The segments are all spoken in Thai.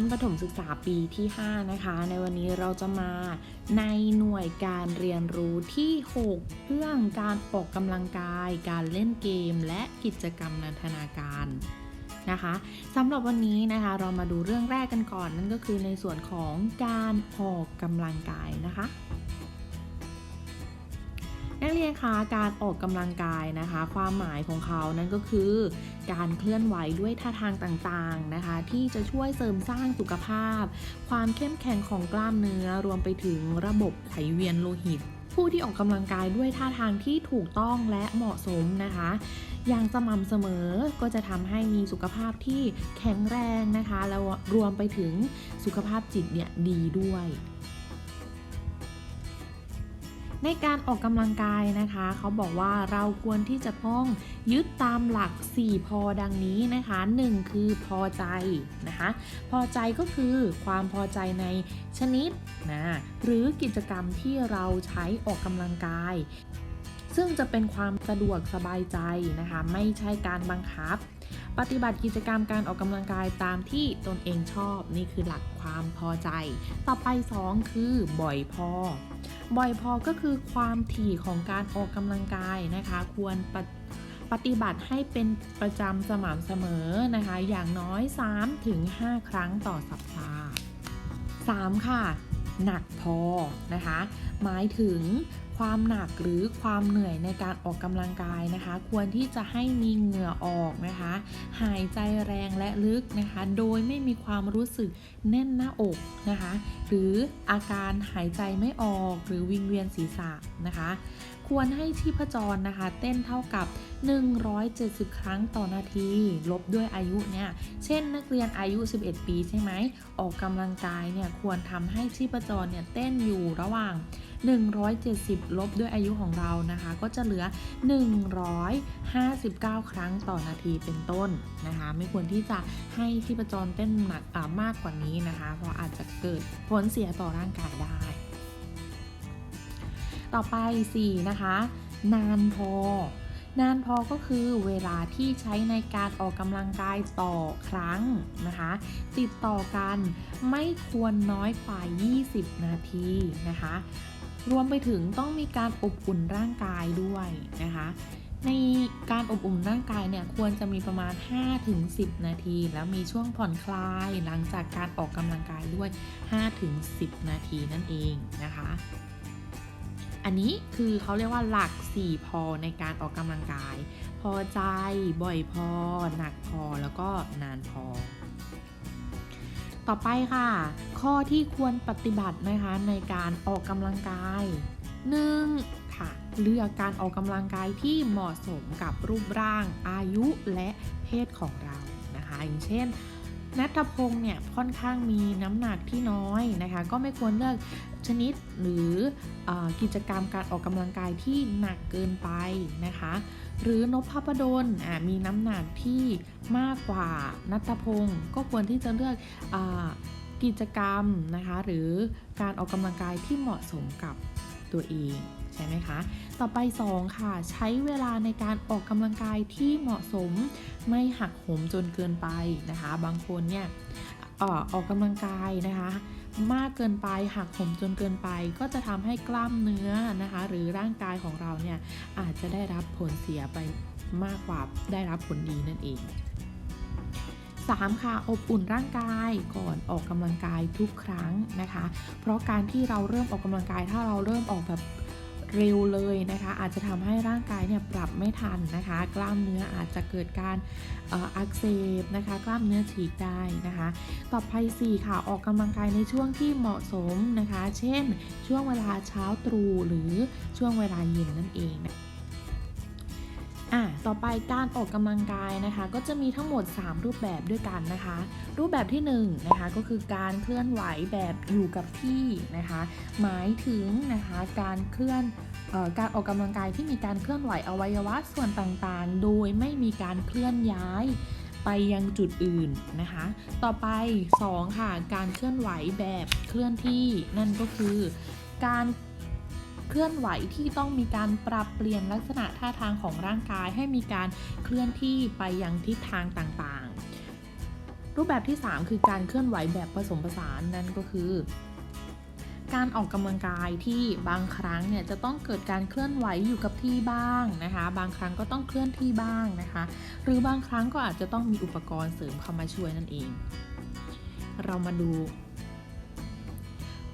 ชั้นประถมศึกษาปีที่ 5 นะคะ ในวันนี้เราจะมาในหน่วยการเรียนรู้ที่ 6 เรื่องการออกกำลังกาย การเล่นเกม และกิจกรรมนันทนาการนะคะสำหรับวันนี้นะคะเรามาดูเรื่องแรกกันก่อนนั่นก็คือในส่วนของการออกกำลังกายนะคะ นักเรียนคะการออกกำลังกายนะคะ ความหมายของเขานั่นก็คือ การเคลื่อนไหวด้วยท่าทางต่างๆนะคะ ที่จะช่วยเสริมสร้างสุขภาพ ความเข้มแข็งของกล้ามเนื้อรวมไปถึงระบบไหลเวียนโลหิต ผู้ที่ออกกำลังกายด้วยท่าทางที่ถูกต้องและเหมาะสมนะคะ อย่างสม่ำเสมอก็จะทำให้มีสุขภาพที่แข็งแรงนะคะแล้วรวมไปถึงสุขภาพจิตเนี่ยดีด้วย ในการออกกำลังกายนะคะ เขาบอกว่าเราควรที่จะต้องยึดตามหลัก 4 พอดังนี้นะคะ 1 คือพอใจนะคะ พอใจก็คือความพอใจในชนิดนะหรือกิจกรรมที่เราใช้ออกกำลังกาย ซึ่งจะเป็นความสะดวกสบายใจนะคะ ไม่ใช่การบังคับ ปฏิบัติกิจกรรมการออกกำลังกายตามที่ตนเองชอบนี่คือหลักความพอใจ ต่อไป 2 คือบ่อยพอ บ่อยพอก็คือความถี่ของการออกกำลังกายนะคะ ควรปฏิปฏิบัติให้เป็นประจำสม่ำเสมอนะคะ อย่างน้อย 3-5 ครั้งต่อสัปดาห์ 3. ค่ะ หนักพอนะคะ หมายถึง ความหนักหรือความเหนื่อยในการออกกำลังกายนะคะ ควรที่จะให้มีเหงื่อออกนะคะ หายใจแรงและลึกนะคะ โดยไม่มีความรู้สึกแน่นหน้าอกนะคะ หรืออาการหายใจไม่ออกหรือวิงเวียนศีรษะนะคะ ควรให้ชีพจรนะคะ เต้นเท่ากับ 170 ครั้งต่อนาที ลบด้วยอายุเนี่ย เช่น นักเรียนอายุ 11 ปีใช่ไหม ออกกำลังกายเนี่ยควรทำให้ชีพจรเนี่ยเต้นอยู่ระหว่าง 170 ลบด้วยอายุของเรานะคะ ก็จะเหลือ 159 ครั้งต่อนาทีเป็นต้นนะคะ ไม่ควรที่จะให้ชีพจรเต้นหนักมากกว่านี้นะคะ เพราะอาจจะเกิดผลเสียต่อร่างกายได้ ต่อไป 4 นะคะ นานพอ นานพอก็คือเวลาที่ใช้ในการออกกำลังกายต่อครั้งนะคะ ติดต่อกันไม่ควรน้อยกว่า 20 นาทีนะคะ รวมไปถึงต้องมีการอบอุ่นร่างกายด้วยนะคะในการอบอุ่นร่างกายเนี่ยควรจะมีประมาณ 5-10 นาที แล้วมีช่วงผ่อนคลายหลังจากการออกกำลังกายด้วย 5-10 นาทีนั่นเองนะคะ อันนี้คือเขาเรียกว่าหลัก 4 พอในการออกกำลังกาย พอใจ บ่อยพอ หนักพอ แล้วก็นานพอ ต่อไปค่ะ ข้อที่ควรปฏิบัตินะคะในการออกกำลังกาย 1. ค่ะ เลือกการออกกำลังกายที่เหมาะสมกับรูปร่าง อายุและเพศของเรานะคะ อย่างเช่นนัทพงศ์เนี่ยค่อนข้างมีน้ำหนักที่น้อยนะคะ ก็ไม่ควรเลือก ชนิดหรืออกิจกรรมการออกกำลังกายที่หนักเกินไปนะคะ หรือนพพดลมีน้ำหนักที่มากกว่านัทพงศ์ก็ควรที่จะเลือกอกิจกรรมนะคะหรือการออกกำลังกายที่เหมาะสมกับตัวเองใช่ไหมคะ ต่อไป 2 ค่ะ ใช้เวลาในการออกกำลังกายที่เหมาะสมไม่หักโหมจนเกินไปนะคะ บางคนเนี่ย ออออกกำลังกายนะคะ มากเกินไปหักโหมจนเกินไป ก็จะทำให้กล้ามเนื้อนะคะ หรือร่างกายของเราเนี่ยอาจจะได้รับผลเสียไปมากกว่าได้รับผลดีนั่นเอง 3. ค่ะอบอุ่นร่างกายก่อนออกกำลังกายทุกครั้งนะคะ เพราะการที่เราเริ่มออกกำลังกายถ้าเราเริ่มออกแบบ เร็วเลยนะคะ อาจจะทำให้ร่างกายเนี่ยปรับไม่ทันนะคะ กล้ามเนื้ออาจจะเกิดการอักเสบนะคะ กล้ามเนื้อฉีกได้นะคะ ต่อไป4ค่ะออกกำลังกายในช่วงที่เหมาะสมนะคะ เช่น ช่วงเวลาเช้าตรู่หรือช่วงเวลาเย็นนั่นเองนะ อะต่อไปการออกกำลังกายนะคะ ก็จะมีทั้งหมด 3 รูปแบบด้วยกันนะคะ รูปแบบที่1นนะคะก็คือการเคลื่อนไหวแบบอยู่กับที่นะคะ หมายถึงนะคะการเคลื่อนออการออกกำลังกายที่มีการเคลื่อนไหวอวัยวะส่วนต่างๆ โดยไม่มีการเคลื่อนย้ายไปยังจุดอื่นนะคะ ต่อไป 2 ค่ะ การเคลื่อนไหวแบบเคลื่อนที่ นั่นก็คือการ เคลื่อนไหวที่ต้องมีการปรับเปลี่ยนลักษณะท่าทางของร่างกายให้มีการเคลื่อนที่ไปยังทิศทางต่างๆ รูปแบบที่ 3 คือการเคลื่อนไหวแบบผสมผสานนั่นก็คือการออกกำลังกายที่บางครั้งเนี่ยจะต้องเกิดการเคลื่อนไหวอยู่กับที่บ้างนะคะ บางครั้งก็ต้องเคลื่อนที่บ้างนะคะ หรือบางครั้งก็อาจจะต้องมีอุปกรณ์เสริมเข้ามาช่วยนั่นเอง เรามาดู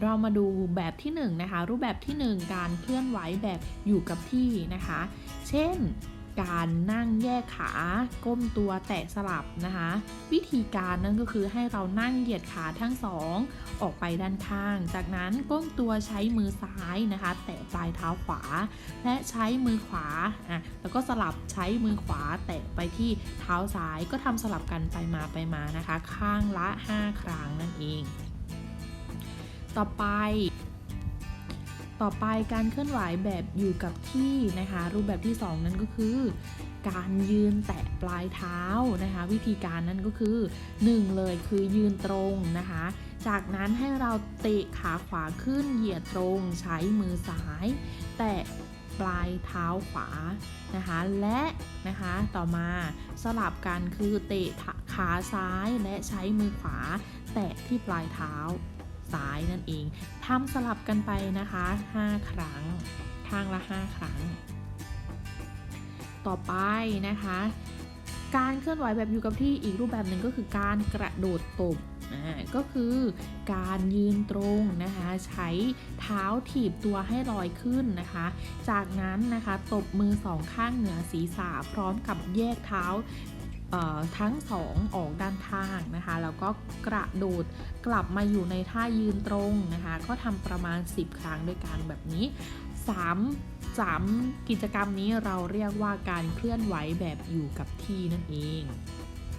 เรามาดูแบบที่1นงนะคะ รูปแบบที่ 1 การเคลื่อนไหวแบบอยู่กับที่นะคะ เช่น การนั่งแยกขาก้มตัวแตะสลับนะคะ วิธีการนั่นก็คือให้เรานั่งเหยียดขาทั้งสองออกไปด้านข้าง จากนั้นก้มตัวใช้มือซ้ายนะคะ แตะปลายเท้าขวา และใช้มือขวาอะแล้วก็สลับใช้มือขวา แตะไปที่เท้าซ้ายก็ทำสลับกันไปมาไปมานะคะ ข้างละ 5 ครั้งนั่นเอง ต่อไป ต่อไปการเคลื่อนไหวแบบอยู่กับที่นะคะ รูปแบบที่ 2 นั่นก็คือ การยืนแตะปลายเท้านะคะ วิธีการนั้นก็คือ 1 เลยคือยืนตรงนะคะ จากนั้นให้เราเตะขาขวาขึ้นเหยียดตรงใช้มือซ้าย แตะปลายเท้าขวานะคะและนะคะต่อมาสลับกันคือเตะขาซ้ายและใช้มือขวา แตะที่ปลายเท้า ซ้ายนั่นเองทำสลับกันไปนะคะ 5 ครั้งข้างละ 5 ครั้ง ต่อไปนะคะ การเคลื่อนไหวแบบอยู่กับที่อีกรูปแบบหนึ่งก็คือการกระโดดตบอ่าก็คือการยืนตรงนะคะ ใช้เท้าถีบตัวให้ลอยขึ้นนะคะ จากนั้นนะคะตบมือสองข้างเหนือศีรษะพร้อมกับแยกเท้า ทั้งสองออกด้านข้างนะคะแล้วก็กระโดดกลับมาอยู่ในท่ายืนตรงนะคะก็ทำประมาณ 10 ครั้งด้วยกันแบบนี้ 3 3 กิจกรรมนี้เราเรียกว่าการเคลื่อนไหวแบบอยู่กับที่นั่นเอง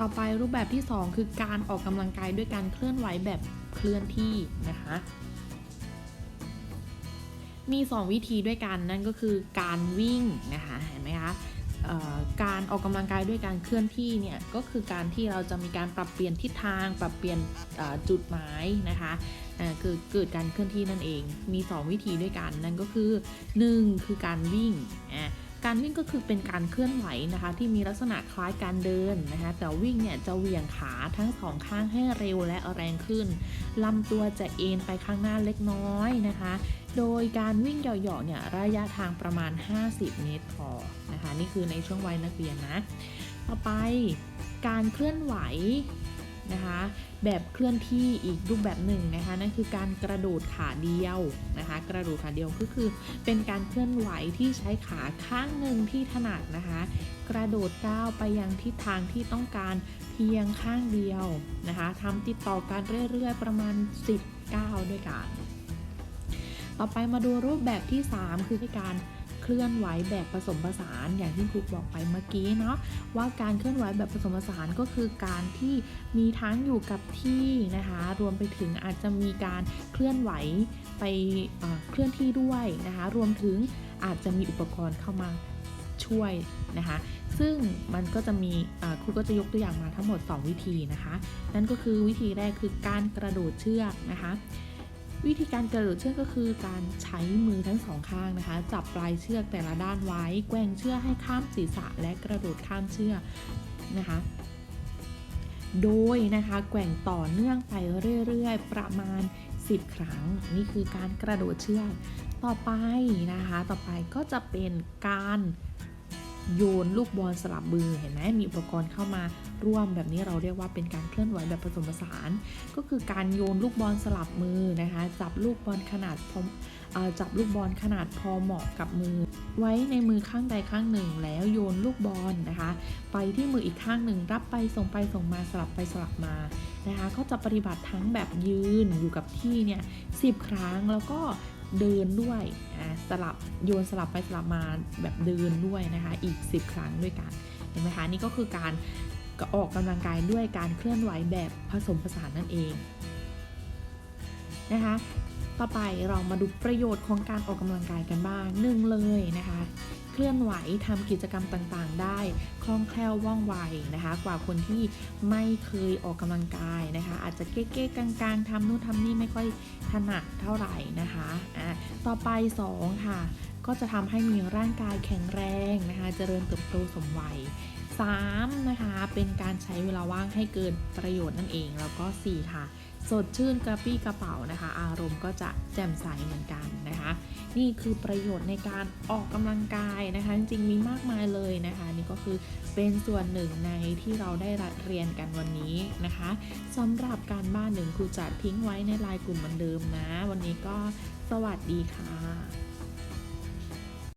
ต่อไปรูปแบบที่ 2 คือการออกกำลังกายด้วยการเคลื่อนไหวแบบเคลื่อนที่นะคะมี 2 วิธีด้วยกันนั่นก็คือการวิ่งนะคะเห็นไหมคะ การออกกำลังกายด้วยการเคลื่อนที่เนี่ยก็คือการที่เราจะมีการปรับเปลี่ยนทิศทาง ปรับเปลี่ยนจุดหมายนะคะคือเกิดการเคลื่อนที่นั่นเอง มี 2 วิธีด้วยกันนั่นก็คือ 1 คือการวิ่งการวิ่งก็คือเป็นการเคลื่อนไหวนะคะ ที่มีลักษณะคล้ายการเดินนะคะ แต่วิ่งเนี่ยจะเหวี่ยงขาทั้งสองข้างให้เร็วและแรงขึ้นลำตัวจะเอ็นไปข้างหน้าเล็กน้อยนะคะ โดยการวิ่งเหยาะๆเนี่ยระยะทางประมาณ 50 เมตรพอนะคะนี่คือในช่วงวัยนักเรียนนะต่อไปการเคลื่อนไหวนะคะแบบเคลื่อนที่อีกรูปแบบหนึ่งนะคะนั่นคือการกระโดดขาเดียวนะคะกระโดดขาเดียวก็คือเป็นการเคลื่อนไหวที่ใช้ขาข้างหนึ่งที่ถนัดนะคะกระโดดก้าวไปยังทิศทางที่ต้องการเพียงข้างเดียวนะคะทำติดต่อกันเรื่อยๆประมาณ 10ก้าวด้วยกัน ต่อไปมาดูรูปแบบที่ 3 คือการเคลื่อนไหวแบบผสมผสาน อย่างที่ครูบอกไปเมื่อกี้เนาะว่าการเคลื่อนไหวแบบผสมผสานก็คือการที่มีทั้งอยู่กับที่นะคะ รวมไปถึงอาจจะมีการเคลื่อนไหวไปเคลื่อนที่ด้วยนะคะ รวมถึงอาจจะมีอุปกรณ์เข้ามาช่วยนะคะ ซึ่งมันก็จะมีครูก็จะยกตัวอย่างมาทั้งหมด 2 วิธีนะคะ นั่นก็คือวิธีแรกคือการกระโดดเชือกนะคะ วิธีการกระโดดเชือกก็คือการใช้มือทั้งสองข้างนะคะ จับปลายเชือกแต่ละด้านไว้ แกว่งเชือกให้ข้ามศีรษะและกระโดดข้ามเชือกนะคะ โดยนะคะแกว่งต่อเนื่องไปเรื่อยๆ ประมาณ 10 ครั้ง นี่คือการกระโดดเชือก ต่อไปนะคะ ต่อไปก็จะเป็นการ โยนลูกบอลสลับมือเห็นไหมมีอุปกรณ์เข้ามาร่วมแบบนี้เราเรียกว่าเป็นการเคลื่อนไหวแบบผสมผสาน ก็คือการโยนลูกบอลสลับมือนะคะ จับลูกบอลขนาดพอจับลูกบอลขนาดพอเหมาะกับมือ ไว้ในมือข้างใดข้างหนึ่ง แล้วโยนลูกบอลนะคะ ไปที่มืออีกข้างหนึ่ง รับไปส่งไปส่งมาสลับไปสลับมานะคะ ก็จะปฏิบัติทั้งแบบยืนอยู่กับที่เนี่ยสิบครั้งแล้วก็ เดินด้วยสลับโยนสลับไปสลับมาแบบเดินด้วยนะคะ อีก 10 ครั้งด้วยกันเห็นไหมคะนี่ก็คือการออกกำลังกายด้วยการเคลื่อนไหวแบบผสมผสานนั่นเองนะคะต่อไปเรามาดูประโยชน์ของการออกกำลังกายกันบ้างหนึ่งเลยนะคะ เคลื่อนไหวทำกิจกรรมต่างๆ ได้คล่องแคล่วว่องไวนะคะ กว่าคนที่ไม่เคยออกกำลังกายนะคะ อาจจะเก๊ๆกลางๆทำนู่นทำนี่ไม่ค่อยถนัดเท่าไหร่นะคะอะต่อไป 2 ค่ะ ก็จะทำให้มีร่างกายแข็งแรงนะคะเจริญเติบโตสมวัย 3 นะคะ เป็นการใช้เวลาว่างให้เกินประโยชน์นั่นเอง แล้วก็ 4 ค่ะ สดชื่นกระปี้กระเป๋านะคะ อารมณ์ก็จะแจ่มใสเหมือนกันนะคะ นี่คือประโยชน์ในการออกกำลังกายนะคะ จริงๆมีมากมายเลยนะคะ นี่ก็คือเป็นส่วนหนึ่งในที่เราได้เรียนกันวันนี้นะคะสำหรับการบ้านหนึ่งครูจะทิ้งไว้ในไลน์กลุ่มเหมือนเดิมนะ วันนี้ก็สวัสดีค่ะ